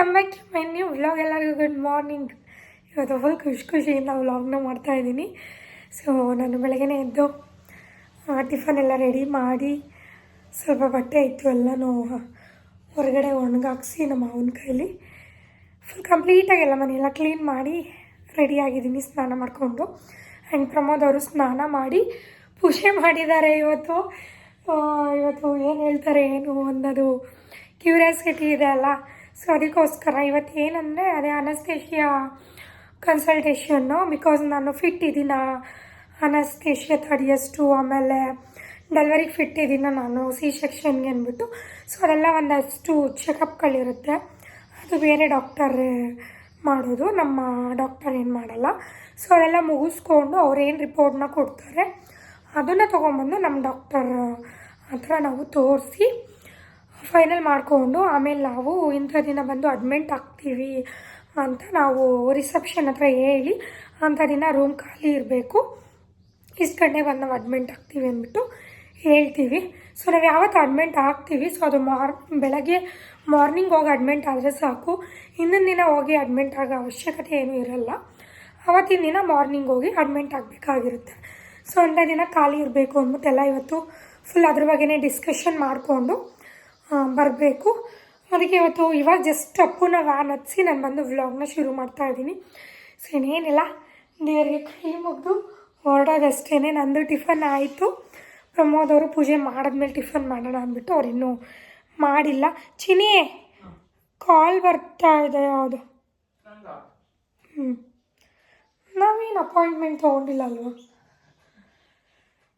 Welcome back to my new vlog ಎಲ್ಲರಿಗೂ good morning ಇವತ್ತು full ಖುಷಿ ಖುಷಿಯಿಂದ ವ್ಲಾಗ್ನ ಮಾಡ್ತಾಯಿದ್ದೀನಿ ಸೊ ನಾನು ಬೆಳಗ್ಗೆ ಎದ್ದು ಟಿಫನ್ ಎಲ್ಲ ರೆಡಿ ಮಾಡಿ, ಸ್ವಲ್ಪ ಬಟ್ಟೆ ಇತ್ತು ಎಲ್ಲನೂ ಹೊರಗಡೆ ಒಣಗಾಕ್ಸಿ ನಮ್ಮ ಮಾವನ ಕೈಲಿ. ಫುಲ್ ಕಂಪ್ಲೀಟಾಗಿ ಎಲ್ಲ ಮನೆಯೆಲ್ಲ ಕ್ಲೀನ್ ಮಾಡಿ ರೆಡಿಯಾಗಿದ್ದೀನಿ ಸ್ನಾನ ಮಾಡಿಕೊಂಡು. ಆ್ಯಂಡ್ ಪ್ರಮೋದ್ ಅವರು ಸ್ನಾನ ಮಾಡಿ, ಪೂಜೆ ಮಾಡಿದ್ದಾರೆ ಇವತ್ತು. ಇವತ್ತು ಏನು ಹೇಳ್ತಾರೆ, ಏನು ಒಂದದು ಕ್ಯೂರಿಯಾಸಿಟಿ ಇದೆ ಅಲ್ಲ. ಸೊ ಅದಕ್ಕೋಸ್ಕರ ಇವತ್ತು ಏನಂದರೆ ಅದೇ ಅನಸ್ತೇಷಿಯಾ ಕನ್ಸಲ್ಟೇಷನ್ನು ಬಿಕಾಸ್ ನಾನು ಫಿಟ್ ಇದ್ದೀನ? ಅನಸ್ತೇಷಿಯಾ ತಡಿಯಷ್ಟು ಆಮೇಲೆ ಡೆಲಿವರಿಗೆ ಫಿಟ್ ಇದ್ದೀನ ನಾನು ಸಿ ಸೆಕ್ಷನ್ಗೆ ಅಂದ್ಬಿಟ್ಟು. ಸೊ ಅದೆಲ್ಲ ಒಂದಷ್ಟು ಚೆಕಪ್ಗಳಿರುತ್ತೆ ಅದು ಬೇರೆ ಡಾಕ್ಟರ್ ಮಾಡೋದು. ನಮ್ಮ ಡಾಕ್ಟರ್ ಏನು ಮಾಡಲ್ಲ. ಸೊ ಅದೆಲ್ಲ ಮುಗಿಸ್ಕೊಂಡು ಅವ್ರೇನು ರಿಪೋರ್ಟ್ನ ಕೊಡ್ತಾರೆ, ಅದನ್ನು ತೊಗೊಂಬಂದು ನಮ್ಮ ಡಾಕ್ಟರ್ ಹತ್ರ ನಾವು ತೋರಿಸಿ ಫೈನಲ್ ಮಾಡಿಕೊಂಡು ಆಮೇಲೆ ನಾವು ಇಂಥ ದಿನ ಬಂದು ಅಡ್ಮಿಂಟ್ ಆಗ್ತೀವಿ ಅಂತ ನಾವು ರಿಸೆಪ್ಷನ್ ಹತ್ರ ಹೇಳಿ ಅಂಥ ದಿನ ರೂಮ್ ಖಾಲಿ ಇರಬೇಕು. ಇಷ್ಟು ಗಂಟೆ ಬಂದು ನಾವು ಅಡ್ಮಿಂಟ್ ಆಗ್ತೀವಿ ಅಂದ್ಬಿಟ್ಟು ಹೇಳ್ತೀವಿ. ಸೊ ನಾವು ಯಾವತ್ತು ಅಡ್ಮಿಂಟ್ ಆಗ್ತೀವಿ ಸೊ ಅದು ಮಾರ್, ಬೆಳಗ್ಗೆ ಮಾರ್ನಿಂಗ್ ಹೋಗಿ ಅಡ್ಮಿಂಟ್ ಆದರೆ ಸಾಕು. ಇನ್ನೊಂದು ದಿನ ಹೋಗಿ ಅಡ್ಮಿಂಟ್ ಆಗೋ ಅವಶ್ಯಕತೆ ಏನೂ ಇರಲ್ಲ. ಅವತ್ತಿನ ದಿನ ಮಾರ್ನಿಂಗ್ ಹೋಗಿ ಅಡ್ಮಿಂಟ್ ಆಗಬೇಕಾಗಿರುತ್ತೆ. ಸೊ ಅಂಥ ದಿನ ಖಾಲಿ ಇರಬೇಕು ಅಂದ್ಬಿಟ್ಟೆಲ್ಲ ಇವತ್ತು ಫುಲ್ ಅದ್ರ ಬಗ್ಗೆನೇ ಡಿಸ್ಕಷನ್ ಮಾಡಿಕೊಂಡು ಬರಬೇಕು. ಅದಕ್ಕೆ ಇವತ್ತು ಇವಾಗ ಜಸ್ಟ್ ಅಪ್ಪುನ ವ್ಯಾನ್ ಹತ್ತಿಸಿ ನಾನು ಬಂದು ವ್ಲಾಗ್ನ ಶುರು ಮಾಡ್ತಾ ಇದ್ದೀನಿ. ಸೊ ಇನ್ನೇನಿಲ್ಲ. ದೇವರಿಗೆ ಕೈ ಮುಗಿದು ಹೊರಡೋದಷ್ಟೇ ನಂದು ಟಿಫನ್ ಆಯಿತು. ಪ್ರಮೋದ್ ಅವರು ಪೂಜೆ ಮಾಡಿದ್ಮೇಲೆ ಟಿಫನ್ ಮಾಡೋಣ ಅಂದ್ಬಿಟ್ಟು ಅವ್ರು ಇನ್ನೂ ಮಾಡಿಲ್ಲ. ಚಿನಿ ಕಾಲ್ ಬರ್ತಾ ಇದೆ ಯಾವುದು? ಹ್ಞೂ ನಾವೇನು ಅಪಾಯಿಂಟ್ಮೆಂಟ್ ತೊಗೊಂಡಿಲ್ಲ ಅಲ್ವಾ?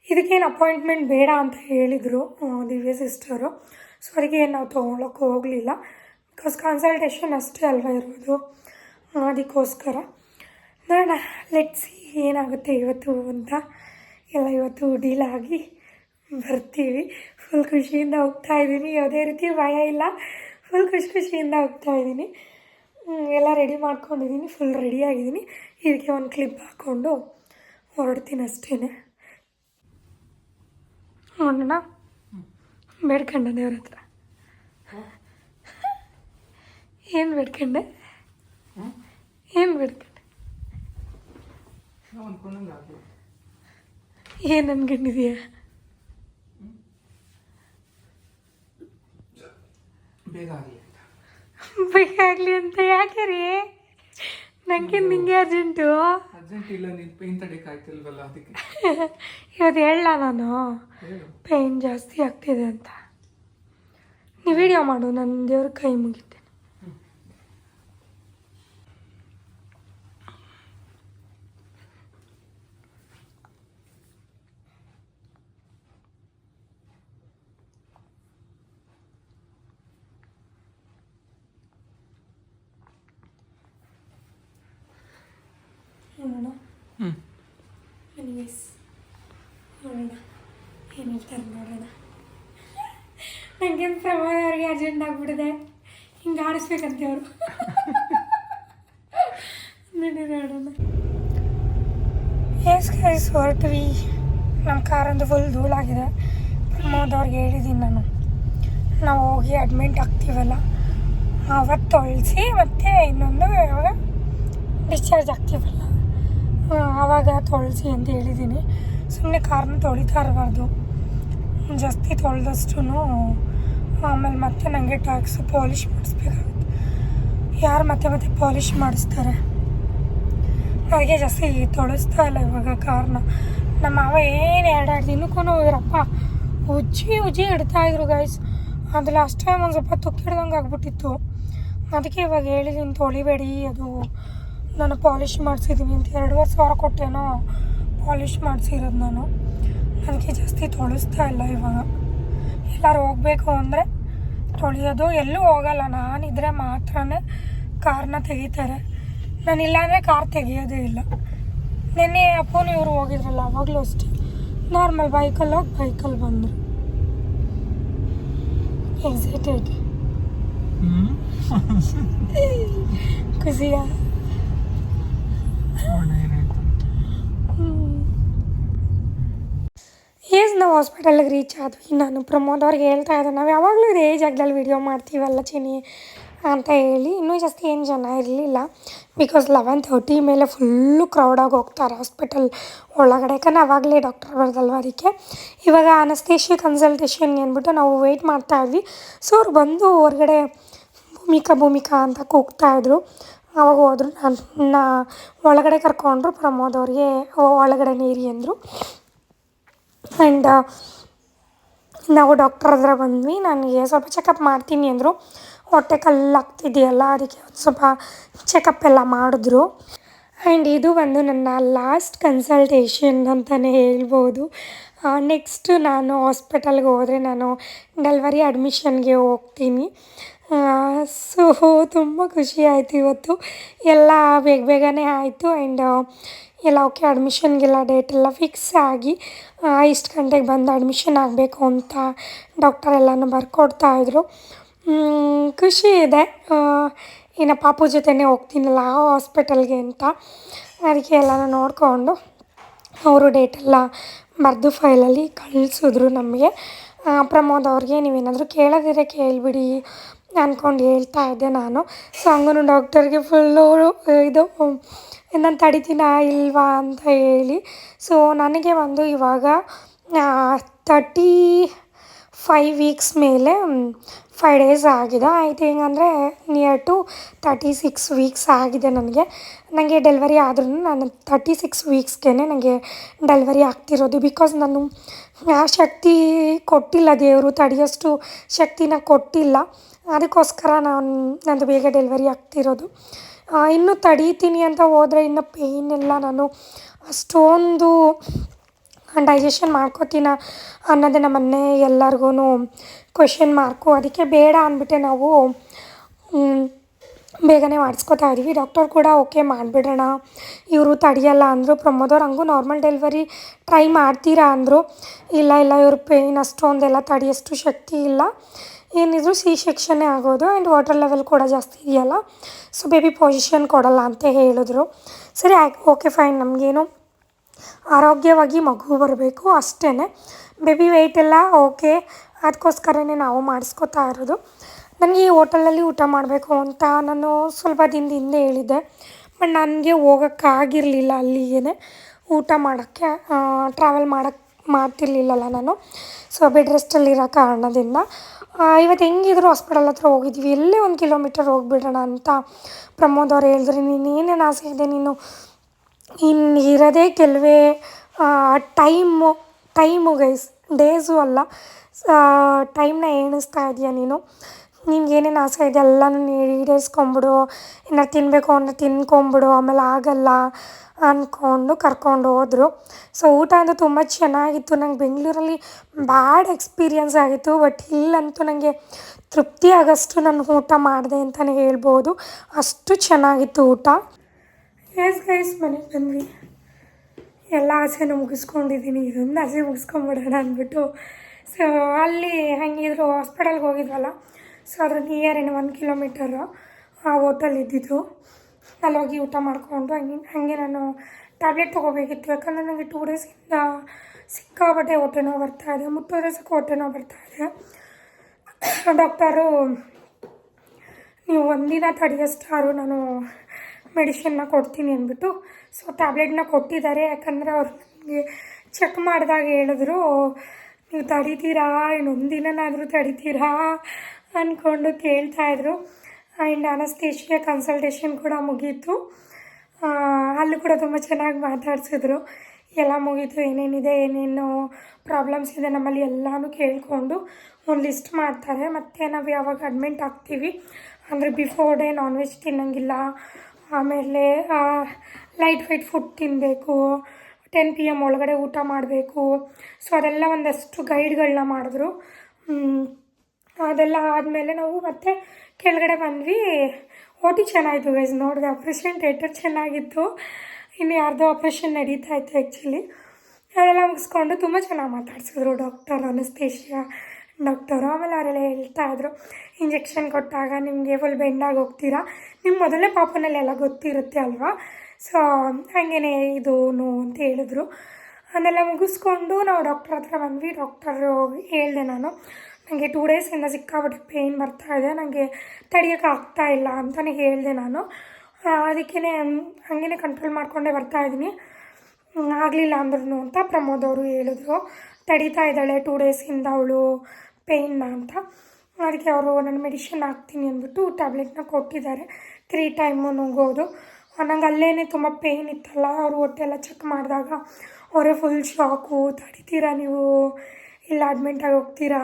ಇದಕ್ಕೇನು ಅಪಾಯಿಂಟ್ಮೆಂಟ್ ಬೇಡ ಅಂತ ಹೇಳಿದರು ದಿವ್ಯ ಸಿಸ್ಟರು ಸೊ ಏನು ನಾವು ತೊಗೊಳಕ್ಕೆ ಹೋಗಲಿಲ್ಲ. ಬಿಕಾಸ್ ಕನ್ಸಲ್ಟೇಷನ್ ಅಷ್ಟೇ ಅಲ್ವಾ ಇರೋದು. ಅದಕ್ಕೋಸ್ಕರ. ನೋಡೋಣ ಲೆಟ್ಸಿ ಏನಾಗುತ್ತೆ ಇವತ್ತು ಅಂತ. ಎಲ್ಲ ಇವತ್ತು ಡೀಲಾಗಿ ಬರ್ತೀವಿ. ಫುಲ್ ಖುಷಿಯಿಂದ ಹೋಗ್ತಾ ಇದ್ದೀನಿ. ಯಾವುದೇ ರೀತಿ ಭಯ ಇಲ್ಲ. ಫುಲ್ ಖುಷಿ ಖುಷಿಯಿಂದ ಹೋಗ್ತಾ ಇದ್ದೀನಿ. ಎಲ್ಲ ರೆಡಿ ಮಾಡ್ಕೊಂಡಿದ್ದೀನಿ. ಫುಲ್ ರೆಡಿಯಾಗಿದ್ದೀನಿ ಇದಕ್ಕೆ ಒಂದು ಕ್ಲಿಪ್ ಹಾಕ್ಕೊಂಡು ಹೊರಡ್ತೀನಿ ಅಷ್ಟೇ ನೋಡೋಣ. ಬೇಡ್ಕೊಂಡೆ ದೇವ್ರ ಹತ್ರ. ಏನು ಬೇಡ್ಕೊಂಡೆ? ಏನು ಬೇಡ್ಕೊಂಡೆ? ಏನು ಅನ್ಕೊಂಡಿದೀಯ? ಬೇಗ ಆಗಲಿ ಅಂತ. ಬೇಕಾಗಲಿ ಅಂತ ಯಾಕೆ ರೀ? ನನಗೆ ನಿಂಗೆ ಅರ್ಜೆಂಟು? ಅರ್ಜೆಂಟ್ ಇಲ್ಲ ನೀನು ಪೇನ್ ತಡೆಯಕ್ಕೆ ಆಯ್ತಿಲ್ವಲ್ಲ ಅದಕ್ಕೆ. ಇವತ್ತು ಹೇಳ ನಾನು? ಪೇನ್ ಜಾಸ್ತಿ ಆಗ್ತಿದೆ ಅಂತ. ನೀವು ವಿಡಿಯೋ ಮಾಡು ನನ್ನ ದೇವ್ರ ಕೈ ಮುಗಿತೇನೆ ನೋಡೋಣ ಹ್ಞೂ ಎನಿವೇಸ್ ನೋಡೋಣ ಏನು ಹೇಳ್ತಾರೆ ನೋಡೋಣ ನನಗೇನು ಪ್ರಮಾಣ ಅವ್ರಿಗೆ ಅರ್ಜೆಂಟ್ ಆಗಿಬಿಡಿದೆ ಹಿಂಗೆ ಆಡಿಸ್ಬೇಕಂತೆ ಅವರು ನೋಡಿ ನೋಡೋಣ. ಎಸ್ ಗೈಸ್ ಹೊರಟ್ವಿ. ನಮ್ಮ ಕಾರಂದು ಫುಲ್ ಧೂಳಾಗಿದೆ. ಪ್ರಮೋದ್ ಅವ್ರಿಗೆ ಹೇಳಿದ್ದೀನಿ ನಾನು. ನಾವು ಹೋಗಿ ಅಡ್ಮಿಂಟ್ ಆಗ್ತೀವಲ್ಲ? ಅವತ್ತು ತೊಳಸಿ ಮತ್ತು ಇನ್ನೊಂದು ಯಾವಾಗ ಡಿಸ್ಚಾರ್ಜ್ ಆಗ್ತೀವಲ್ಲ? ಆವಾಗ ತೊಳಸಿ ಅಂತ ಹೇಳಿದ್ದೀನಿ. ಸುಮ್ಮನೆ ಕಾರ್ನ ತೊಳಿತಾ ಇರಬಾರ್ದು. ಜಾಸ್ತಿ ತೊಳೆದಷ್ಟು ಆಮೇಲೆ ಮತ್ತೆ ನನಗೆ ಟ್ಯಾಕ್ಸ್ ಪಾಲಿಷ್ ಮಾಡಿಸ್ಬೇಕಾಗುತ್ತೆ. ಯಾರು ಮತ್ತೆ ಮತ್ತೆ ಪಾಲಿಶ್ ಮಾಡಿಸ್ತಾರೆ? ಅದಕ್ಕೆ ಜಾಸ್ತಿ ತೊಳಸ್ತಾ ಇಲ್ಲ ಇವಾಗ ಕಾರ್ನ. ನಮ್ಮ ಮಾವ ಏನು ಎರಡೆರಡು ದಿನಕ್ಕೂ ಹೋದ್ರಪ್ಪ ಉಜ್ಜಿ ಉಜ್ಜಿ ಇಡ್ತಾ ಇದ್ರು ಗೈಸ್ ಅದು ಲಾಸ್ಟ್ ಟೈಮ್ ಒಂದು ಸ್ವಲ್ಪ ತುಕ್ಕಿಡ್ದಂಗೆ ಆಗ್ಬಿಟ್ಟಿತ್ತು. ಅದಕ್ಕೆ ಇವಾಗ ಹೇಳಿದ್ದೀನಿ ತೊಳಿಬೇಡಿ ಅದು. ನಾನು ಪಾಲಿಷ್ ಮಾಡಿಸಿದ್ದೀನಿ ಅಂತ ಎರಡುವರೆ ಸಾವಿರ ಕೊಟ್ಟೇನೋ ಪಾಲಿಷ್ ಮಾಡಿಸಿರೋದು ನಾನು. ನನಗೆ ಜಾಸ್ತಿ ತೊಳಿಸ್ತಾ ಇಲ್ಲ ಇವಾಗ. ಎಲ್ಲರೂ ಹೋಗಬೇಕು ಅಂದರೆ ತೊಳೆಯೋದು ಎಲ್ಲೂ ಹೋಗಲ್ಲ. ನಾನಿದ್ರೆ ಮಾತ್ರನೇ ಕಾರ್ನ ತೆಗಿತಾರೆ. ನಾನು ಇಲ್ಲಾಂದರೆ ಕಾರ್ ತೆಗಿಯೋದೇ ಇಲ್ಲ. ನಿನ್ನೆ ಅಪ್ಪನ ಇವರು ಹೋಗಿದ್ರಲ್ಲ ಅವಾಗಲೂ ಅಷ್ಟೇ. ನಾರ್ಮಲ್ ಬೈಕಲ್ಲಿ ಹೋಗಿ ಬೈಕಲ್ಲಿ ಬಂದರು. ಎಕ್ಸೈಟೆಡ್ ಖುಷಿಯ. ಏಜ್ ನಾವು ಹಾಸ್ಪಿಟಲ್ಗೆ ರೀಚ್ ಆದ್ವಿ. ನಾನು ಪ್ರಮೋದ್ ಅವ್ರಿಗೆ ಹೇಳ್ತಾ ಇದ್ದೆ, ನಾವು ಯಾವಾಗಲೂ ಇದೇ ಜಾಗದಲ್ಲಿ ವೀಡಿಯೋ ಮಾಡ್ತೀವಲ್ಲ ಚಿನಿ ಅಂತ ಹೇಳಿ. ಇನ್ನೂ ಜಾಸ್ತಿ ಏನು ಜನ ಇರಲಿಲ್ಲ. ಬಿಕಾಸ್ ಲೆವೆನ್ ಥರ್ಟಿ ಮೇಲೆ ಫುಲ್ಲು ಕ್ರೌಡಾಗಿ ಹೋಗ್ತಾರೆ ಹಾಸ್ಪಿಟಲ್ ಒಳಗಡೆ. ಯಾಕಂದ್ರೆ ಆವಾಗಲೇ ಡಾಕ್ಟರ್ ಬರ್ದಲ್ವ ಅದಕ್ಕೆ? ಇವಾಗ ಅನಸ್ತೇಶಿ ಕನ್ಸಲ್ಟೇಷನ್ ಅಂದ್ಬಿಟ್ಟು ನಾವು ವೆಯ್ಟ್ ಮಾಡ್ತಾ ಇದ್ವಿ. ಸೊ ಅವ್ರು ಬಂದು ಹೊರಗಡೆ ಭೂಮಿಕಾ ಭೂಮಿಕಾ ಅಂತ ಕೂಗ್ತಾಯಿದ್ರು ಅವಾಗ ಹೋದ್ರು ನನ್ನ ಒಳಗಡೆ ಕರ್ಕೊಂಡ್ರು ಪ್ರಮೋದ್ ಅವ್ರಿಗೆ ಒಳಗಡೆ ನೀರಿ ಅಂದರು. ಆ್ಯಂಡ್ ನಾವು ಡಾಕ್ಟರ್ ಹತ್ರ ಬಂದ್ವಿ, ನನಗೆ ಸ್ವಲ್ಪ ಚೆಕಪ್ ಮಾಡ್ತೀನಿ ಅಂದರು. ಹೊಟ್ಟೆ ಕಲ್ಲಾಗ್ತಿದೆಯಲ್ಲ ಅದಕ್ಕೆ ಸ್ವಲ್ಪ ಚೆಕಪ್ ಎಲ್ಲ ಮಾಡಿದ್ರು. ಆ್ಯಂಡ್ ಇದು ಬಂದು ನನ್ನ ಲಾಸ್ಟ್ ಕನ್ಸಲ್ಟೇಷನ್ ಅಂತಲೇ ಹೇಳ್ಬೋದು. ನೆಕ್ಸ್ಟು ನಾನು ಹಾಸ್ಪಿಟಲ್ಗೆ ಹೋದರೆ ನಾನು ಡೆಲ್ವರಿ ಅಡ್ಮಿಷನ್ಗೆ ಹೋಗ್ತೀನಿ. ಸೊ ತುಂಬ ಖುಷಿ ಆಯಿತು ಇವತ್ತು. ಎಲ್ಲ ಬೇಗ ಬೇಗನೆ ಆಯಿತು ಆ್ಯಂಡ್ ಎಲ್ಲ ಓಕೆ ಅಡ್ಮಿಷನ್ಗೆಲ್ಲ ಎಲ್ಲ ಫಿಕ್ಸ್ ಆಗಿ ಇಷ್ಟು ಗಂಟೆಗೆ ಬಂದು ಅಡ್ಮಿಷನ್ ಆಗಬೇಕು ಅಂತ ಡಾಕ್ಟರ್ ಎಲ್ಲನೂ ಬರ್ಕೊಡ್ತಾಯಿದ್ರು ಖುಷಿ ಇದೆ. ಏನೋ ಪಾಪು ಜೊತೆನೇ ಹೋಗ್ತೀನಲ್ಲ ಹಾಸ್ಪಿಟಲ್ಗೆ ಅಂತ. ಅದಕ್ಕೆ ಎಲ್ಲನೂ ನೋಡಿಕೊಂಡು ಅವರು ಡೇಟೆಲ್ಲ ಬರೆದು ಫೈಲಲ್ಲಿ ಕಳಿಸಿದ್ರು ನಮಗೆ. ಪ್ರಮೋದ್ ಅವ್ರಿಗೆ ನೀವೇನಾದರೂ ಕೇಳೋದಿದ್ರೆ ಕೇಳಿಬಿಡಿ. ಅಂದ್ಕೊಂಡು ಹೇಳ್ತಾ ಇದ್ದೆ ನಾನು. ಸೊ ಹಂಗೂ ಡಾಕ್ಟರ್ಗೆ ಫುಲ್ಲು ಇದು ನಾನು ತಡಿತೀನಾ ಇಲ್ವಾ ಅಂತ ಹೇಳಿ. ಸೊ ನನಗೆ ಒಂದು ಇವಾಗ ತರ್ಟಿ ಫೈವ್ ವೀಕ್ಸ್ ಮೇಲೆ ಫೈವ್ ಡೇಸ್ ಆಗಿದೆ. I think near to thirty six weeks ಆಗಿದೆ ನನಗೆ. ನನಗೆ ಡೆಲಿವರಿ ಆದ್ರೂ ನಾನು ತರ್ಟಿ ಸಿಕ್ಸ್ ವೀಕ್ಸ್ಗೆ ನನಗೆ ಡೆಲಿವರಿ ಆಗ್ತಿರೋದು. ಬಿಕಾಸ್ ನಾನು ಶಕ್ತಿ ಕೊಟ್ಟಿಲ್ಲ ದೇವರು, ತಡೆಯೋಷ್ಟು ಶಕ್ತಿನ ಕೊಟ್ಟಿಲ್ಲ. ಅದಕ್ಕೋಸ್ಕರ ನಾನು ನಂದು ಬೇಗ ಡೆಲಿವರಿ ಆಗ್ತಿರೋದು. ಇನ್ನೂ ತಡೀತೀನಿ ಅಂತ ಹೋದರೆ ಇನ್ನು ಪೇಯ್ನ್ ಎಲ್ಲ ನಾನು. ಅಷ್ಟೊಂದು ಡೈಜೆಷನ್ ಮಾಡ್ಕೋತೀನ ಅನ್ನೋದೇ ನಮ್ಮ ಮನೆ ಎಲ್ಲರಿಗೂ ಕ್ವೆಶನ್ ಮಾರ್ಕು ಅದಕ್ಕೆ ಬೇಡ ಅಂದ್ಬಿಟ್ಟೆ ನಾವು ಬೇಗನೆ ಮಾಡಿಸ್ಕೊತಾ ಇದ್ದೀವಿ ಡಾಕ್ಟರ್ ಕೂಡ ಓಕೆ ಮಾಡಿಬಿಡೋಣ. ಇವರು ತಡೆಯಲ್ಲ ಅಂದರು ಪ್ರಮೋದವ್ರು ಹಂಗೂ ನಾರ್ಮಲ್ ಡೆಲಿವರಿ ಟ್ರೈ ಮಾಡ್ತೀರಾ ಅಂದರು. ಇಲ್ಲ ಇಲ್ಲ, ಇವ್ರ ಪೇಯ್ನ್ ಅಷ್ಟೊಂದೆಲ್ಲ ತಡೆಯೋಷ್ಟು ಶಕ್ತಿ ಇಲ್ಲ. ಏನಿದ್ರು ಸಿ ಸೆಕ್ಷನ್ನೇ ಆಗೋದು ಆ್ಯಂಡ್ ವಾಟರ್ ಲೆವೆಲ್ ಕೂಡ ಜಾಸ್ತಿ ಇದೆಯಲ್ಲ? ಸೊ ಬೇಬಿ ಪೊಸಿಷನ್ ಕೊಡಲ್ಲ ಅಂತ ಹೇಳಿದ್ರು. ಸರಿ ಓಕೆ ಫೈನ್ ನಮಗೇನು ಆರೋಗ್ಯವಾಗಿ ಮಗು ಬರಬೇಕು ಅಷ್ಟೇ ಬೇಬಿ ವೆಯ್ಟ್ ಎಲ್ಲ ಓಕೆ ಅದಕ್ಕೋಸ್ಕರನೇ ನಾವು ಮಾಡಿಸ್ಕೊತಾ ಇರೋದು. ನನಗೆ ಈ ಹೋಟೆಲಲ್ಲಿ ಊಟ ಮಾಡಬೇಕು ಅಂತ ನಾನು ಸ್ವಲ್ಪ ದಿನದ ಹಿಂದೆ ಹೇಳಿದ್ದೆ. ಬಟ್ ನನಗೆ ಹೋಗೋಕ್ಕಾಗಿರಲಿಲ್ಲ ಅಲ್ಲಿಗೆ ಊಟ ಮಾಡೋಕ್ಕೆ ಟ್ರಾವೆಲ್ ಮಾಡೋಕ್ಕೆ ಮಾಡ್ತಿರ್ಲಿಲ್ಲಲ್ಲ ನಾನು. ಸೊ ಬೆಡ್ ರೆಸ್ಟಲ್ಲಿರೋ ಕಾರಣದಿಂದ. ಇವತ್ತು ಹೆಂಗಿದ್ರು ಹಾಸ್ಪಿಟಲ್ ಹತ್ರ ಹೋಗಿದ್ವಿ. ಎಲ್ಲೇ ಒಂದು ಕಿಲೋಮೀಟರ್ ಹೋಗ್ಬಿಡೋಣ ಅಂತ ಪ್ರಮೋದ್ ಅವ್ರು ಹೇಳಿದ್ರು. ನೀನು ಏನೇನು ಆಸೆ ಇದೆ ನೀನು? ಇನ್ನು ಇರೋದೇ ಕೆಲವೇ ಟೈಮು ಟೈಮು ಗೈಸ್ ಡೇಸು ಅಲ್ಲ. ಟೈಮ್ನ ಎಣಿಸ್ತಾ ಇದೆಯಾ ನೀನು? ನಿನ್ಗೆ ಏನೇನು ಆಸೆ ಇದೆ ಎಲ್ಲನೂ ಈಡೇರಿಸ್ಕೊಂಬಿಡು ಏನಾರು ತಿನ್ನಬೇಕು ಅಂದರೆ ತಿನ್ಕೊಂಬಿಡು, ಆಮೇಲೆ ಆಗಲ್ಲ ಅಂದ್ಕೊಂಡು ಕರ್ಕೊಂಡು ಹೋದರು. ಸೊ ಊಟ ಅಂತೂ ತುಂಬ ಚೆನ್ನಾಗಿತ್ತು. ನಂಗೆ ಬೆಂಗಳೂರಲ್ಲಿ ಬ್ಯಾಡ್ ಎಕ್ಸ್ಪೀರಿಯನ್ಸ್ ಆಗಿತ್ತು. ಬಟ್ ಇಲ್ಲಂತೂ ನನಗೆ ತೃಪ್ತಿ ಆಗೋಷ್ಟು ನಾನು ಊಟ ಮಾಡಿದೆ ಅಂತಲೇ ಹೇಳ್ಬೋದು. ಅಷ್ಟು ಚೆನ್ನಾಗಿತ್ತು ಊಟ. ಎಸ್ ಗೈಸ್ ಮನೆಗೆ ಬಂದ್ವಿ. ಎಲ್ಲ ಆಸೆನೂ ಮುಗಿಸ್ಕೊಂಡಿದ್ದೀನಿ ಇದೊಂದು ಆಸೆ ಮುಗಿಸ್ಕೊಂಬಿಡೋಣ ಅಂದ್ಬಿಟ್ಟು. ಸೊ ಅಲ್ಲಿ ಹೆಂಗಿದ್ರು ಹಾಸ್ಪಿಟಲ್ಗೆ ಹೋಗಿದ್ವಲ್ಲ? ಸೊ ಅದ್ರ ನಿಯರ್ ಏನು ಒನ್ ಕಿಲೋಮೀಟರು ಆ ಹೋಟೆಲ್ ಇದ್ದಿದ್ದು. ಅಲ್ಲಿ ಹೋಗಿ ಊಟ ಮಾಡಿಕೊಂಡು ಹಂಗೆ, ಹಾಗೆ ನಾನು ಟ್ಯಾಬ್ಲೆಟ್ ತೊಗೋಬೇಕಿತ್ತು. ಯಾಕಂದರೆ ನನಗೆ ಟೂ ಡೇಸಿಂದ ಸಿಕ್ಕಾಪಟ್ಟೆ ಹೊಟ್ಟೆ ನೋವು ಇದೆ ಮುಟ್ಟಿದ್ರೆ ಸಾಕು ಹೊಟ್ಟೆ ನೋವು ಇದೆ. ಡಾಕ್ಟರು, ನೀವು ಒಂದಿನ ತಡೆಯಷ್ಟಾರು ನಾನು ಮೆಡಿಷನ್ನ ಕೊಡ್ತೀನಿ ಅಂದ್ಬಿಟ್ಟು, ಸೊ ಟ್ಯಾಬ್ಲೆಟ್ನ ಕೊಟ್ಟಿದ್ದಾರೆ. ಯಾಕಂದರೆ ಅವ್ರು ನನಗೆ ಚೆಕ್ ಮಾಡಿದಾಗ ಹೇಳಿದ್ರು, ನೀವು ತಡಿತೀರಾ? ಇನ್ನೊಂದು ದಿನನಾದರೂ ತಡಿತೀರಾ? ಅಂದ್ಕೊಂಡು ಕೇಳ್ತಾಯಿದ್ರು ಆ್ಯಂಡ್ ಅನಸ್ತೇಶಿಯ ಕನ್ಸಲ್ಟೇಷನ್ ಕೂಡ ಮುಗೀತು. ಅಲ್ಲೂ ಕೂಡ ತುಂಬ ಚೆನ್ನಾಗಿ ಮಾತಾಡ್ಸಿದ್ರು. ಎಲ್ಲ ಮುಗೀತು, ಏನೇನಿದೆ, ಏನೇನು ಪ್ರಾಬ್ಲಮ್ಸ್ ಇದೆ ನಮ್ಮಲ್ಲಿ ಎಲ್ಲನೂ ಕೇಳಿಕೊಂಡು ಒಂದು ಲಿಸ್ಟ್ ಮಾಡ್ತಾರೆ. ಮತ್ತು ನಾವು ಯಾವಾಗ ಅಡ್ಮಿಂಟ್ ಆಗ್ತೀವಿ, ಅಂದರೆ ಬಿಫೋರ್ ಡೇ ನಾನ್ ವೆಜ್ ತಿನ್ನೋಂಗಿಲ್ಲ. ಆಮೇಲೆ ಲೈಟ್ ವೈಟ್ ಫುಡ್ ತಿನ್ನಬೇಕು ಟೆನ್ ಪಿ ಎಂ ಒಳಗಡೆ ಊಟ ಮಾಡಬೇಕು. ಸೊ ಅದೆಲ್ಲ ಒಂದಷ್ಟು ಗೈಡ್ಗಳನ್ನ ಮಾಡಿದ್ರು. ಅದೆಲ್ಲ ಆದಮೇಲೆ ನಾವು ಮತ್ತೆ ಕೆಳಗಡೆ ಬಂದ್ವಿ. ಓಟಿ ಚೆನ್ನಾಗಿತ್ತು ಗೈಸ್ ನೋಡಿದೆ ಆಪ್ರೇಷನ್ ಥಿಯೇಟರ್ ಚೆನ್ನಾಗಿತ್ತು. ಇನ್ನು ಯಾರ್ದೋ ಆಪ್ರೇಷನ್ ನಡೀತಾ ಇತ್ತು ಆ್ಯಕ್ಚುಲಿ ಅದೆಲ್ಲ ಮುಗಿಸ್ಕೊಂಡು ತುಂಬ ಚೆನ್ನಾಗಿ ಮಾತಾಡ್ಸಿದ್ರು ಡಾಕ್ಟರ್ ಅನಸ್ತೇಷಿಯಾ ಡಾಕ್ಟರು ಆಮೇಲೆ ಅವರೆಲ್ಲ ಹೇಳ್ತಾ ಇದ್ರು ಇಂಜೆಕ್ಷನ್ ಕೊಟ್ಟಾಗ ನಿಮಗೆ ಫುಲ್ ಬೆಂಡಾಗಿ ಹೋಗ್ತೀರಾ? ನಿಮ್ಮ ಮೊದಲನೇ ಪಾಪನಲ್ಲೆಲ್ಲ ಗೊತ್ತಿರುತ್ತೆ ಅಲ್ವಾ? ಸೊ ಹಂಗೇನೆ ಇದು ಅಂತ ಹೇಳಿದ್ರು. ಅದೆಲ್ಲ ಮುಗಿಸ್ಕೊಂಡು ನಾವು ಡಾಕ್ಟರ್ ಹತ್ರ ಬಂದ್ವಿ. ಡಾಕ್ಟರು ಹೇಳಿದೆ ನಾನು ನನಗೆ ಟೂ ಡೇಸಿಂದ ಸಿಕ್ಕಾಬಿಟ್ಟು ಪೇಯ್ನ್ ಇದೆ. ನನಗೆ ತಡಿಯೋಕೆ ಆಗ್ತಾ ಇಲ್ಲ ಅಂತಲೇ ಹೇಳಿದೆ ನಾನು. ಅದಕ್ಕೇ ಹಾಗೇ ಕಂಟ್ರೋಲ್ ಮಾಡಿಕೊಂಡೇ ಬರ್ತಾ ಇದ್ದೀನಿ. ಆಗಲಿಲ್ಲ ಅಂದ್ರೂ ಅಂತ ಪ್ರಮೋದ್ ಅವರು ಹೇಳಿದ್ರು. ತಡೀತಾ ಇದ್ದಾಳೆ ಟೂ ಡೇಸಿಂದ ಅವಳು ಪೇಯ್ನ ಅಂತ. ಅದಕ್ಕೆ ಅವರು, ನಾನು ಮೆಡಿಷನ್ ಹಾಕ್ತೀನಿ ಅಂದ್ಬಿಟ್ಟು ಟ್ಯಾಬ್ಲೆಟ್ನ ಕೊಟ್ಟಿದ್ದಾರೆ. ತ್ರೀ ಟೈಮು ನುಂಗೋದು. ನಂಗೆ ಅಲ್ಲೇ ತುಂಬ ಪೇಯ್ನ್ ಇತ್ತಲ್ಲ. ಅವರು ಹೊಟ್ಟೆ ಎಲ್ಲ ಚೆಕ್ ಮಾಡಿದಾಗ ಅವರೇ ಫುಲ್ ಶಾಕು ತಡಿತೀರಾ ನೀವು? ಇಲ್ಲ ಅಡ್ಮಿಂಟಾಗಿ ಹೋಗ್ತೀರಾ?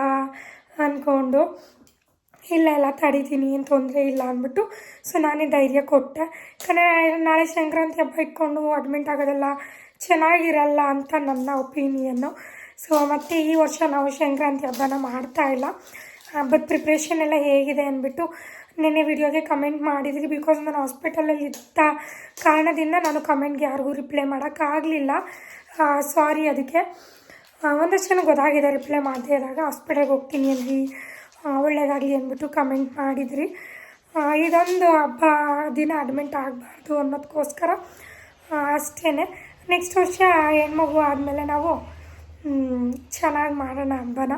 ಅಂದ್ಕೊಂಡು, ಇಲ್ಲ ಎಲ್ಲ ತಡಿತೀನಿ, ಏನು ತೊಂದರೆ ಇಲ್ಲ ಅಂದ್ಬಿಟ್ಟು, ಸೊ, ನಾನೇ ಧೈರ್ಯ ಕೊಟ್ಟೆ. ಯಾಕಂದರೆ ನಾಳೆ ಸಂಕ್ರಾಂತಿ ಹಬ್ಬ ಇಟ್ಕೊಂಡು ಅಡ್ಮಿಂಟ್ ಆಗೋದಲ್ಲ ಚೆನ್ನಾಗಿರಲ್ಲ ಅಂತ ನನ್ನ ಒಪಿನಿಯನ್ನು ಸೊ, ಮತ್ತು ಈ ವರ್ಷ ನಾವು ಸಂಕ್ರಾಂತಿ ಹಬ್ಬನ ಮಾಡ್ತಾ ಇಲ್ಲ. ಹಬ್ಬದ ಪ್ರಿಪ್ರೇಷನ್ ಎಲ್ಲ ಹೇಗಿದೆ ಅಂದ್ಬಿಟ್ಟು, ನಿನ್ನೆ ವಿಡಿಯೋಗೆ ಕಮೆಂಟ್ ಮಾಡಿದ್ರಿ. ಬಿಕಾಸ್ ನಾನು ಹಾಸ್ಪಿಟಲಲ್ಲಿ ಇದ್ದ ಕಾರಣದಿಂದ ನಾನು ಕಮೆಂಟ್ಗೆ ಯಾರಿಗೂ ರಿಪ್ಲೈ ಮಾಡೋಕ್ಕಾಗಲಿಲ್ಲ. ಸಾರಿ ಅದಕ್ಕೆ. ಒಂದಷ್ಟು ಜನ ಗೊತ್ತಾಗಿದೆ ರಿಪ್ಲೈ ಮಾಡದೇ ಇದ್ದಾಗ ಹಾಸ್ಪಿಟಲ್ಗೆ ಹೋಗ್ತೀನಿ ಅಲ್ಲಿ. ಒಳ್ಳೆಯದಾಗಲಿ ಅಂದ್ಬಿಟ್ಟು ಕಮೆಂಟ್ ಮಾಡಿದ್ರಿ. ಇದೊಂದು ಹಬ್ಬ, ದಿನ ಅಡ್ಮಿಂಟ್ ಆಗಬಾರ್ದು ಅನ್ನೋದಕ್ಕೋಸ್ಕರ ಅಷ್ಟೇ ನೆಕ್ಸ್ಟ್ ವರ್ಷ ಹೆಣ್ಮಗು ಆದಮೇಲೆ ನಾವು ಚೆನ್ನಾಗಿ ಮಾಡೋಣ ಹಬ್ಬನ.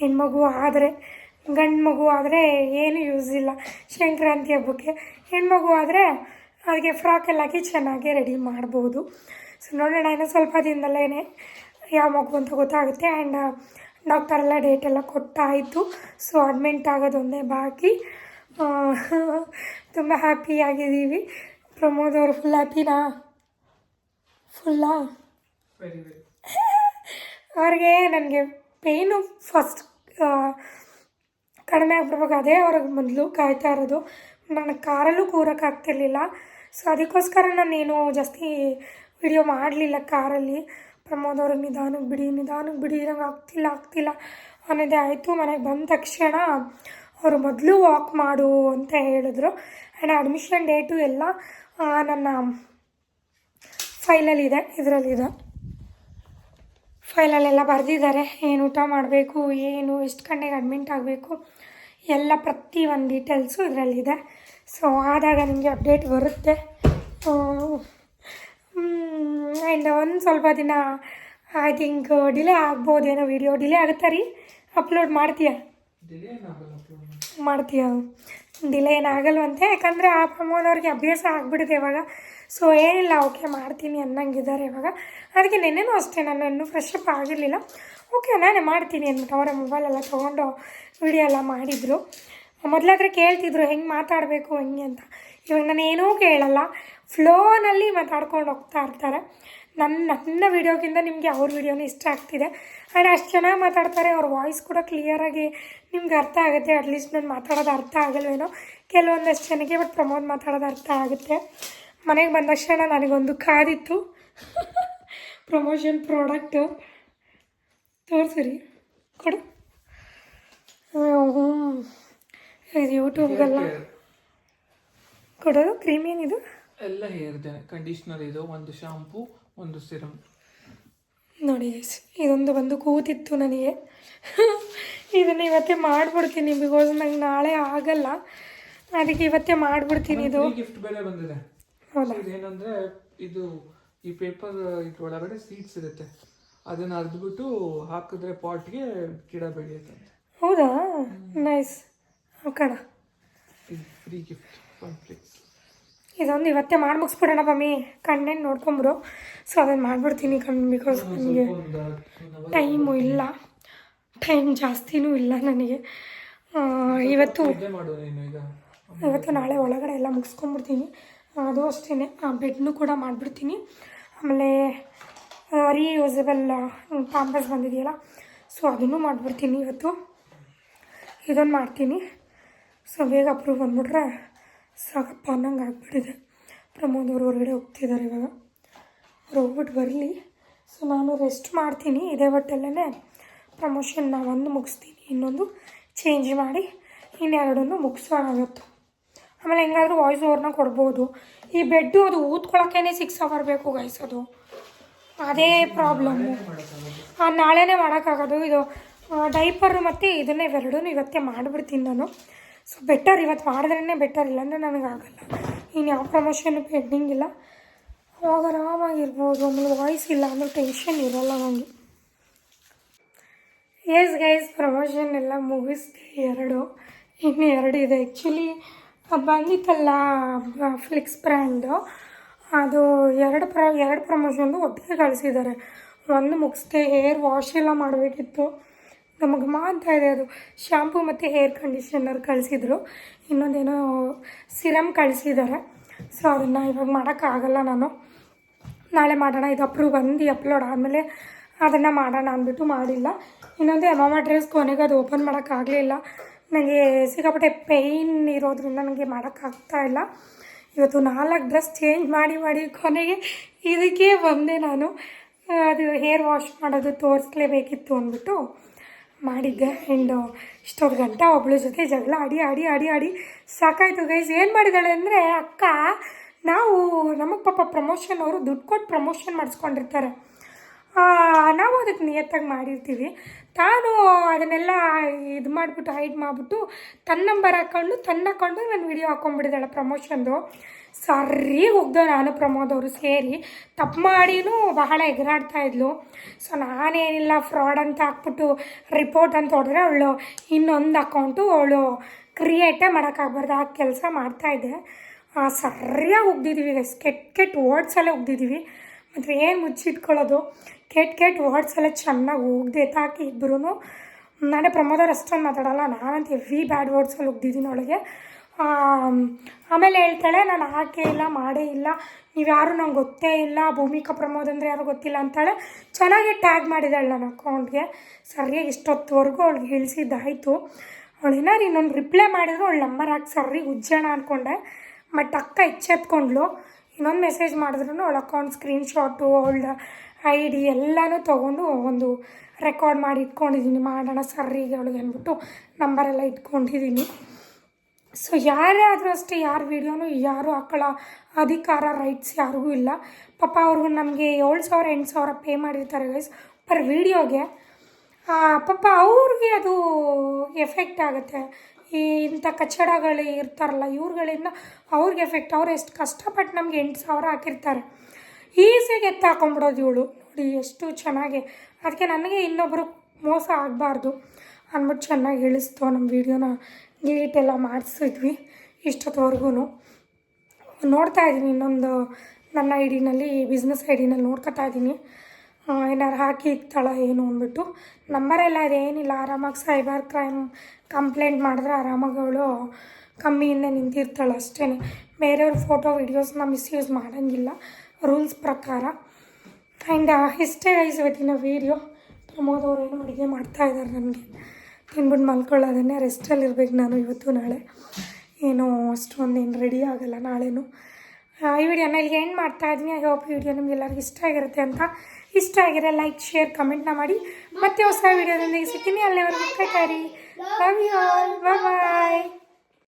ಹೆಣ್ಮಗು ಆದರೆ, ಗಂಡು ಮಗು ಆದರೆ ಏನು ಯೂಸ್ ಇಲ್ಲ. ಸಂಕ್ರಾಂತಿ ಹಬ್ಬಕ್ಕೆ ಹೆಣ್ಮಗು ಆದರೆ ಅದಕ್ಕೆ ಫ್ರಾಕೆಲ್ಲ ಹಾಕಿ ಚೆನ್ನಾಗಿ ರೆಡಿ ಮಾಡ್ಬೋದು. ಸೊ ನೋಡೋಣ ಇನ್ನೂ ಸ್ವಲ್ಪ ದಿನದಲ್ಲೇ ಯಾವ ಮಗು ಅಂತ ಗೊತ್ತಾಗುತ್ತೆ ಆ್ಯಂಡ್ ಡಾಕ್ಟರ್ ಎಲ್ಲ ಡೇಟ್ ಎಲ್ಲ ಕೊಟ್ಟಾಯಿತು. ಸೊ ಅಡ್ಮಿಂಟ್ ಆಗೋದೊಂದೇ ಬಾಕಿ. ತುಂಬ ಹ್ಯಾಪಿಯಾಗಿದ್ದೀವಿ ಪ್ರಮೋದ್ ಅವರು ಫುಲ್ ಹ್ಯಾಪಿನಾ ಫುಲ್ಲಾ ವೆರಿ ವೆರಿ ಅವ್ರಿಗೆ ನನಗೆ ಪೇಯ್ನು ಫಸ್ಟ್ ಕಡಿಮೆ ಆಗ್ಬಿಡ್ಬೇಕು. ಅದೇ ಅವ್ರಿಗೆ ಮೊದಲು ಕಾಯ್ತಾ ಇರೋದು. ನನ್ನ ಕಾರಲ್ಲೂ ಕೂರೋಕ್ಕಾಗ್ತಿರ್ಲಿಲ್ಲ ಸೊ ಅದಕ್ಕೋಸ್ಕರ ನಾನೇನು ಜಾಸ್ತಿ ವಿಡಿಯೋ ಮಾಡಲಿಲ್ಲ ಕಾರಲ್ಲಿ. ಪ್ರಮೋದ್ ಅವ್ರಿಗೆ ನಿಧಾನಕ್ಕೆ ಬಿಡಿ ನಿಧಾನಕ್ಕೆ ಬಿಡಿ ನಂಗೆ ಆಗ್ತಿಲ್ಲ ಆಗ್ತಿಲ್ಲ ಅನ್ನೋದೇ ಆಯಿತು. ಮನೆಗೆ ಬಂದ ತಕ್ಷಣ ಅವರು ಮೊದಲು ವಾಕ್ ಮಾಡು ಅಂತ ಹೇಳಿದ್ರು. ಆ್ಯಂಡ್ ಅಡ್ಮಿಷನ್ ಡೇಟು ಎಲ್ಲ ನನ್ನ ಫೈಲಲ್ಲಿದೆ ಇದರಲ್ಲಿದೆ. ಫೈಲಲ್ಲೆಲ್ಲ ಬರೆದಿದ್ದಾರೆ. ಏನು ಊಟ ಮಾಡಬೇಕು, ಏನು, ಎಷ್ಟು ಗಂಟೆಗೆ ಅಡ್ಮಿಂಟ್ ಆಗಬೇಕು, ಎಲ್ಲ ಪ್ರತಿ ಒಂದು ಡೀಟೇಲ್ಸು ಇದರಲ್ಲಿದೆ. ಸೊ ಆದಾಗ ನಿಮಗೆ ಅಪ್ಡೇಟ್ ಬರುತ್ತೆ. ಆ್ಯಂಡ್ ಒಂದು ಸ್ವಲ್ಪ ದಿನ ಐ ಥಿಂಕ್ ಡಿಲೇ ಆಗ್ಬೋದೇನೋ ವಿಡಿಯೋ ಡಿಲೇ ಆಗುತ್ತಾ ರೀ? ಅಪ್ಲೋಡ್ ಮಾಡ್ತೀಯ? ಮಾಡ್ತೀಯ? ಡಿಲೇ ಏನಾಗಲ್ವಂತೆ ಯಾಕಂದರೆ ಆ ಪ್ರಮೋನವ್ರಿಗೆ ಅಭ್ಯಾಸ ಆಗ್ಬಿಡುತ್ತೆ ಇವಾಗ. ಸೊ ಏನಿಲ್ಲ ಓಕೆ ಮಾಡ್ತೀನಿ ಅನ್ನಂಗಿದ್ದಾರೆ ಇವಾಗ. ಅದಕ್ಕೆ ನೆನ್ನೆನೂ ಅಷ್ಟೇ, ನಾನು ಇನ್ನೂ ಫ್ರೆಶ್ ಅಪ್ ಆಗಿರಲಿಲ್ಲ. ಓಕೆ ನಾನೇ ಮಾಡ್ತೀನಿ ಅಂದ್ಬಿಟ್ಟು ಅವರ ಮೊಬೈಲೆಲ್ಲ ತೊಗೊಂಡು ವಿಡಿಯೋ ಎಲ್ಲ ಮಾಡಿದರು. ಮೊದಲಾದ್ರೆ ಕೇಳ್ತಿದ್ರು, ಹೆಂಗೆ ಮಾತಾಡಬೇಕು, ಹೆಂಗೆ? ಅಂತ. ಇವಾಗ ನಾನು ಏನೂ ಕೇಳಲ್ಲ. ಫ್ಲೋನಲ್ಲಿ ಮಾತಾಡ್ಕೊಂಡು ಹೋಗ್ತಾ ಇರ್ತಾರೆ. ನನ್ನ ನನ್ನ ವೀಡಿಯೋಗಿಂತ ನಿಮಗೆ ಅವ್ರ ವೀಡಿಯೋನೇ ಇಷ್ಟ ಆಗ್ತಿದೆ. ಆ್ಯಂಡ್ ಅಷ್ಟು ಚೆನ್ನಾಗಿ ಮಾತಾಡ್ತಾರೆ, ಅವ್ರ ವಾಯ್ಸ್ ಕೂಡ ಕ್ಲಿಯರಾಗಿ ನಿಮ್ಗೆ ಅರ್ಥ ಆಗುತ್ತೆ. ಅಟ್ಲೀಸ್ಟ್ ನಾನು ಮಾತಾಡೋದು ಅರ್ಥ ಆಗಲ್ವೇನೋ. ಕೆಲವೊಂದಷ್ಟು ಜನಕ್ಕೆ ಬಟ್ ಪ್ರಮೋದ್ ಮಾತಾಡೋದು ಅರ್ಥ ಆಗುತ್ತೆ. ಮನೆಗೆ ಬಂದ ತಕ್ಷಣ ನನಗೊಂದು ಕಾದಿತ್ತು. Promotion product ತೋರಿಸಿರಿ. ಕೊಡು. ಹ್ಞೂ ಇದು ಯೂಟ್ಯೂಬ್ಗೆಲ್ಲ. ಕೊಡೋದು ಕ್ರೀಮ್ ಏನಿದು? ಎಲ್ಲ ಹೇರ್ ಕಂಡೀಷ್ನರ್ ಇದು ಒಂದು ಶಾಂಪು ಒಂದು ಸಿರಮ್ ನೋಡಿ ಇದೊಂದು ಬಂದು ಕೂತಿತ್ತು ನನಗೆ. ಇದನ್ನು ಇವತ್ತೇ ಮಾಡಿಬಿಡ್ತೀನಿ ಬಿಕಾಸ್ ನಂಗೆ ನಾಳೆ ಆಗಲ್ಲ. ಅದಕ್ಕೆ ಇವತ್ತೇ ಮಾಡಿಬಿಡ್ತೀನಿ ಇದು. ಗಿಫ್ಟ್ ಬೆಲೆ ಬಂದಿದೆ. ಇದೇನಂದ್ರೆ ಇದು ಈ ಪೇಪರ್ ಇದ್ರೊಳಗಡೆ ಸೀಡ್ಸ್ ಇರುತ್ತೆ. ಅದನ್ನ ಅರ್ದ್ಬಿಟ್ಟು ಹಾಕಿದ್ರೆ ಪಾಟ್ಗೆ ಗಿಡ ಬೆಳೆಯುತ್ತೆ ಹೌದಾ? ನೈಸ್ ಕಣ ಫ್ರೀ ಗಿಫ್ಟ್ ಇದೊಂದು ಇವತ್ತೇ ಮಾಡಿ ಮುಗಿಸ್ಬಿಡೋಣ ಮಮ್ಮಿ ಕಣ್ಣೇನು ನೋಡ್ಕೊಂಬ್ರು ಸೊ ಅದನ್ನು ಮಾಡಿಬಿಡ್ತೀನಿ ಕಣ್ಣು ಬಿಕಾಸ್ ನನಗೆ ಟೈಮು ಇಲ್ಲ. ಟೈಮ್ ಜಾಸ್ತಿನೂ ಇಲ್ಲ ನನಗೆ. ಆ, ಇವತ್ತು ಇವತ್ತು ನಾಳೆ ಒಳಗಡೆ ಎಲ್ಲ ಮುಗಿಸ್ಕೊಂಬಿಡ್ತೀನಿ. ಅದು ಅಷ್ಟೇ ಬೆಡ್ನು ಕೂಡ ಮಾಡಿಬಿಡ್ತೀನಿ. ಆಮೇಲೆ ರೀಯೂಸಬಲ್ ಪಾಂಪಸ್ ಬಂದಿದೆಯಲ್ಲ ಸೊ ಅದನ್ನು ಮಾಡಿಬಿಡ್ತೀನಿ ಇವತ್ತು. ಇದನ್ನು ಮಾಡ್ತೀನಿ. ಸೊ ಬೇಗ ಅಪ್ರೂವ್ ಬಂದ್ಬಿಟ್ರೆ ಸಾಕಪ್ಪ ಅನ್ನಂಗೆ ಆಗಿಬಿಟ್ಟಿದೆ. ಪ್ರಮೋದ್ ಅವರು ಹೊರಗಡೆ ಹೋಗ್ತಿದ್ದಾರೆ ಇವಾಗ. ಅವ್ರು ಹೋಗ್ಬಿಟ್ಟು ಬರಲಿ. ಸೊ ನಾನು ರೆಸ್ಟ್ ಮಾಡ್ತೀನಿ. ಇದೇ ಒಟ್ಟಲ್ಲೇ ಪ್ರಮೋಷನ್ ನಾನು ಒಂದು ಮುಗಿಸ್ತೀನಿ. ಇನ್ನೊಂದು ಚೇಂಜ್ ಮಾಡಿ ಇನ್ನೆರಡನ್ನು ಮುಗಿಸೋಣ ಇವತ್ತು. ಆಮೇಲೆ ಹೆಂಗಾದರೂ ವಾಯ್ಸ್ ಓವರ್ನ ಕೊಡ್ಬೋದು. ಈ ಬೆಡ್ಡು ಅದು ಊದ್ಕೊಳಕ್ಕೇ ಸಿಕ್ಸ್ ಅವರ್ ಬೇಕು ಗೈಸೋದು ಅದು. ಅದೇ ಪ್ರಾಬ್ಲಮ್ಮು ನಾಳೆನೇ ಮಾಡೋಕ್ಕಾಗೋದು. ಇದು ಡೈಪರು ಮತ್ತು ಇದನ್ನೇ ಇವೆರಡೂ ಇವತ್ತೇ ಮಾಡಿಬಿಡ್ತೀನಿ ನಾನು. ಸೊ ಬೆಟರ್ ಇವತ್ತು ಮಾಡಿದ್ರೇ ಬೆಟರ್ ಇಲ್ಲಾಂದರೆ ನನಗಾಗಲ್ಲ ಇನ್ನು ಯಾವ ಪ್ರಮೋಷನ್ ಪೆಂಡಿಂಗ್ ಇಲ್ಲ. ಅವಾಗ ಆರಾಮಾಗಿರ್ಬೋದು. ಆಮೇಲೆ ವಾಯ್ಸ್ ಇಲ್ಲ ಅಂದರೆ ಟೆನ್ಷನ್ ಇರೋಲ್ಲ ನನಗೆ ಎಸ್ ಗೈಸ್ ಪ್ರಮೋಷನ್ ಎಲ್ಲ ಮುಗಿಸ್ದೆ ಎರಡು. ಇನ್ನು ಎರಡು ಇದೆ. ಆ್ಯಕ್ಚುಲಿ ಬಂದಿತ್ತಲ್ಲ ಫ್ಲಿಕ್ಸ್ ಬ್ರ್ಯಾಂಡು ಅದು ಎರಡು ಪ್ರ ಎರಡು ಪ್ರಮೋಷನ್ದು ಒಟ್ಟಿಗೆ ಕಳಿಸಿದ್ದಾರೆ. ಒಂದು ಮುಗಿಸ್ದೆ ಹೇರ್ ವಾಶ್ ಎಲ್ಲ ಮಾಡಬೇಕಿತ್ತು. ನಮಗೆ ಮಾಡ್ತಾ ಇದೆ ಅದು. ಶ್ಯಾಂಪು ಮತ್ತು ಹೇರ್ ಕಂಡೀಷನರ್ ಕಳಿಸಿದ್ರು. ಇನ್ನೊಂದೇನೋ ಸಿರಮ್ ಕಳಿಸಿದ್ದಾರೆ. ಸೊ ಅದನ್ನು ಇವಾಗ ಮಾಡೋಕ್ಕಾಗಲ್ಲ ನಾನು. ನಾಳೆ ಮಾಡೋಣ, ಇದು ಅಪ್ರೂವ್ ಬಂದು ಅಪ್ಲೋಡ್ ಆದಮೇಲೆ ಅದನ್ನು ಮಾಡೋಣ ಅಂದ್ಬಿಟ್ಟು ಮಾಡಿಲ್ಲ. ಇನ್ನೊಂದು ಎಮಾಮ ಡ್ರೆಸ್ ಕೊನೆಗೆ ಅದು ಓಪನ್ ಮಾಡೋಕ್ಕಾಗಲಿಲ್ಲ ನನಗೆ ಸಿಕ್ಕಾಪಟ್ಟೆ ಪೇಯ್ನ್ ಇರೋದ್ರಿಂದ ನನಗೆ ಮಾಡೋಕ್ಕಾಗ್ತಾ ಇಲ್ಲ. ಇವತ್ತು ನಾಲ್ಕು ಡ್ರೆಸ್ ಚೇಂಜ್ ಮಾಡಿ ಮಾಡಿ ಕೊನೆಗೆ ಇದಕ್ಕೆ ಬಂದೆ ನಾನು. ಅದು ಹೇರ್ ವಾಶ್ ಮಾಡೋದು ತೋರಿಸ್ಲೇಬೇಕಿತ್ತು ಅಂದ್ಬಿಟ್ಟು. ಮಾಡಿದ್ದೆ. ಆ್ಯಂಡ್ ಇಷ್ಟೊಂದು ಗಂಟೆ ಒಬ್ಳ ಜೊತೆ ಜಗಳ ಆಡಿ ಆಡಿ ಆಡಿ ಆಡಿ ಸಾಕಾಯಿತು ಗೈಸ್ ಏನು ಮಾಡಿದ್ದಾಳೆ ಅಂದರೆ ಅಕ್ಕ, ನಾವು ನಮಗೆ ಪಾಪ ಪ್ರಮೋಷನ್ ಅವರು ದುಡ್ಡು ಕೊಟ್ಟು ಪ್ರಮೋಷನ್ ಮಾಡಿಸ್ಕೊಂಡಿರ್ತಾರೆ. ನಾವು ಅದಕ್ಕೆ ನಿಯತ್ತಾಗಿ ಮಾಡಿರ್ತೀವಿ. ತಾನು ಅದನ್ನೆಲ್ಲ ಇದು ಮಾಡಿಬಿಟ್ಟು ಹೈಡ್ ಮಾಡಿಬಿಟ್ಟು ತನ್ನ ನಂಬರ್ ಹಾಕ್ಕೊಂಡು ತನ್ನ ಹಾಕ್ಕೊಂಡು ನಾನು ವಿಡಿಯೋ ಹಾಕ್ಕೊಂಡ್ಬಿಡಿದಾಳೆ ಪ್ರಮೋಷನ್ದು. ಸರಿ ಹೋಗ್ದೋ ನಾನು ಪ್ರಮೋದ್ ಅವರು ಸೇರಿ ತಪ್ಪು ಮಾಡಿನೂ ಬಹಳ ಎಗರಾಡ್ತಾ ಇದ್ಲು. ಸೊ ನಾನೇನಿಲ್ಲ ಫ್ರಾಡ್ ಅಂತ ಹಾಕ್ಬಿಟ್ಟು ರಿಪೋರ್ಟ್ ಅಂತ ಹೊಡೆದ್ರೆ ಅವಳು ಇನ್ನೊಂದು ಅಕೌಂಟು ಅವಳು ಕ್ರಿಯೇಟೇ ಮಾಡೋಕ್ಕಾಗ್ಬಾರ್ದು, ಆ ಕೆಲಸ ಮಾಡ್ತಾಯಿದ್ದೆ ಸರಿಯಾಗಿ ಹೋಗ್ದಿದ್ದೀವಿ ಕೆಟ್ಟ ಕೆಟ್ಟ ವರ್ಡ್ಸಲ್ಲೇ ಉಗ್ದಿದ್ದೀವಿ ಮತ್ತು ಏನು ಮುಚ್ಚಿಟ್ಕೊಳ್ಳೋದು? ಕೆಟ್ ಕೆಟ್ ವರ್ಡ್ಸ್ ಎಲ್ಲ ಚೆನ್ನಾಗಿ ಹೋಗ್ದೆ ತಾಕಿ ಇಬ್ಬರೂ ನಾನೇ ಪ್ರಮೋದವ್ರು ಅಷ್ಟೊಂದು ಮಾತಾಡಲ್ಲ, ನಾನಂತ ಎವ್ರಿ ಬ್ಯಾಡ್ ವರ್ಡ್ಸಲ್ಲಿ ಹೋಗ್ದಿದ್ದೀನಿ ಅವಳಿಗೆ. ಆಮೇಲೆ ಹೇಳ್ತಾಳೆ, ನಾನು ಹಾಕೇ ಇಲ್ಲ, ಮಾಡೇ ಇಲ್ಲ, ನೀವು ಯಾರು ನಂಗೆ ಗೊತ್ತೇ ಇಲ್ಲ, ಭೂಮಿಕಾ ಪ್ರಮೋದ್ ಅಂದರೆ ಯಾರು ಗೊತ್ತಿಲ್ಲ ಅಂತಾಳೆ. ಚೆನ್ನಾಗಿ ಟ್ಯಾಗ್ ಮಾಡಿದಾಳೆ ನನ್ನ ಅಕೌಂಟ್ಗೆ ಸರಿಯಾಗಿ ಇಷ್ಟೊತ್ತವರೆಗೂ ಅವಳಿಗೆ ಇಳಿಸಿದ್ದಾಯಿತು ಅವಳು ಏನಾರು ಇನ್ನೊಂದು ರಿಪ್ಲೈ ಮಾಡಿದ್ರು ಅವಳು ನಂಬರ್ ಹಾಕಿ ಸರಿ ಉಜ್ಜೋಣ ಅಂದ್ಕೊಂಡೆ ಬಟ್ ಅಕ್ಕ ಎಚ್ಚೆತ್ಕೊಂಡ್ಲು ಇನ್ನೊಂದು ಮೆಸೇಜ್ ಮಾಡಿದ್ರು ಅವಳ ಅಕೌಂಟ್ ಸ್ಕ್ರೀನ್ಶಾಟು ಅವಳ ಐ ಡಿ ಎಲ್ಲನೂ ತೊಗೊಂಡು ಒಂದು ರೆಕಾರ್ಡ್ ಮಾಡಿ ಇಟ್ಕೊಂಡಿದ್ದೀನಿ. ಮಾಡೋಣ ಸರ್ರಿಗೆ ಅವಳಿಗೆ ಅಂದ್ಬಿಟ್ಟು ನಂಬರೆಲ್ಲ ಇಟ್ಕೊಂಡಿದ್ದೀನಿ. ಸೊ ಯಾರೇ ಆದರೂ ಅಷ್ಟೇ ಯಾರ ವೀಡಿಯೋನು ಯಾರು ಹಾಕೊಳ್ಳ ಅಧಿಕಾರ ರೈಟ್ಸ್ ಯಾರಿಗೂ ಇಲ್ಲ. ಪಾಪ ಅವ್ರಿಗೂ ನಮಗೆ ಏಳು ಸಾವಿರ, ಎಂಟು ಸಾವಿರ ಪೇ ಮಾಡಿರ್ತಾರೆ ಗೈಸ್ ಪರ್ ವೀಡಿಯೋಗೆ ಪಾಪ ಅವ್ರಿಗೆ ಅದು ಎಫೆಕ್ಟ್ ಆಗುತ್ತೆ. ಈ ಇಂಥ ಕಚ್ಚಡಗಳು ಇರ್ತಾರಲ್ಲ, ಇವ್ರುಗಳಿಂದ ಅವ್ರಿಗೆ ಎಫೆಕ್ಟ್ ಅವ್ರು ಎಷ್ಟು ಕಷ್ಟಪಟ್ಟು ನಮ್ಗೆ ಎಂಟು ಸಾವಿರ ಹಾಕಿರ್ತಾರೆ. ಈಸಿಯಾಗಿ ಎತ್ತಾಕೊಂಬಿಡೋದು ಇವಳು. ನೋಡಿ, ಎಷ್ಟು ಚೆನ್ನಾಗಿ. ಅದಕ್ಕೆ ನನಗೆ ಇನ್ನೊಬ್ಬರು ಮೋಸ ಆಗಬಾರ್ದು ಅಂದ್ಬಿಟ್ಟು ಚೆನ್ನಾಗಿ ಇಳಿಸ್ತು ನಮ್ಮ ವೀಡಿಯೋನ. ಡಿಲೀಟೆಲ್ಲ ಮಾಡಿಸಿದ್ವಿ ಇಷ್ಟೊತ್ತವರೆಗೂ. ನೋಡ್ತಾ ಇದ್ದೀನಿ ಇನ್ನೊಂದು ನನ್ನ ಐಡಿನಲ್ಲಿ ಡಿನಲ್ಲಿ ಬಿಸ್ನೆಸ್ ಐಡಿನಲ್ಲಿ ಡಿನಲ್ಲಿ ನೋಡ್ಕೊತಾ ಇದ್ದೀನಿ. ಏನಾರು ಹಾಕಿ ಇಕ್ತಾಳ ಏನು ಅಂದ್ಬಿಟ್ಟು. ನಂಬರೆಲ್ಲ, ಅದೇನಿಲ್ಲ. ಆರಾಮಾಗಿ ಸೈಬರ್ ಕ್ರೈಮ್ ಕಂಪ್ಲೇಂಟ್ ಮಾಡಿದ್ರೆ ಆರಾಮಾಗಿ ಅವಳು ಕಮ್ಮಿಯಿಂದ ನಿಂತಿರ್ತಾಳೆ ಅಷ್ಟೇ ಬೇರೆಯವ್ರ ಫೋಟೋ ವೀಡಿಯೋಸ್ನ ಮಿಸ್ಯೂಸ್ ಮಾಡೋಂಗಿಲ್ಲ. ರೂಲ್ಸ್ ಪ್ರಕಾರ. ಆ್ಯಂಡ್ ಇಷ್ಟೇ ಗೈಸ್ ಇವತ್ತಿನ ವೀಡಿಯೋ ಪ್ರಮೋದ್ ಅವರು ಏನು ಅಡುಗೆ ಮಾಡ್ತಾ ಇದ್ದಾರೆ ನನಗೆ. ತಿನ್ಬಿಟ್ಟು ಮಲ್ಕೊಳ್ಳೋದನ್ನೇ ರೆಸ್ಟಲ್ಲಿ ಇರ್ಬೇಕು ನಾನು ಇವತ್ತು ನಾಳೆ. ಏನು ಅಷ್ಟೊಂದೇನು ರೆಡಿ ಆಗೋಲ್ಲ ನಾಳೆನೂ. ಈ ವಿಡಿಯೋನ ಇಲ್ಲಿಗೆ ಎಂಡ್ ಮಾಡ್ತಾ ಇದ್ದೀನಿ. ಐ ಹೋಪ್ ಈ ವಿಡಿಯೋ ನಿಮಗೆಲ್ಲರಿಗೂ ಇಷ್ಟ ಆಗಿರುತ್ತೆ ಅಂತ ಇಷ್ಟ ಆಗಿರೋ ಲೈಕ್ ಶೇರ್ ಕಮೆಂಟ್ನ ಮಾಡಿ. ಮತ್ತೆ ಹೊಸ ವಿಡಿಯೋದೊಂದಿಗೆ ಸಿಗ್ತೀನಿ. ಅಲ್ಲಿವರೆಗೂ ಕಾರಿ ಲವ್ ಯು ಆಲ್ ಬಾಯ್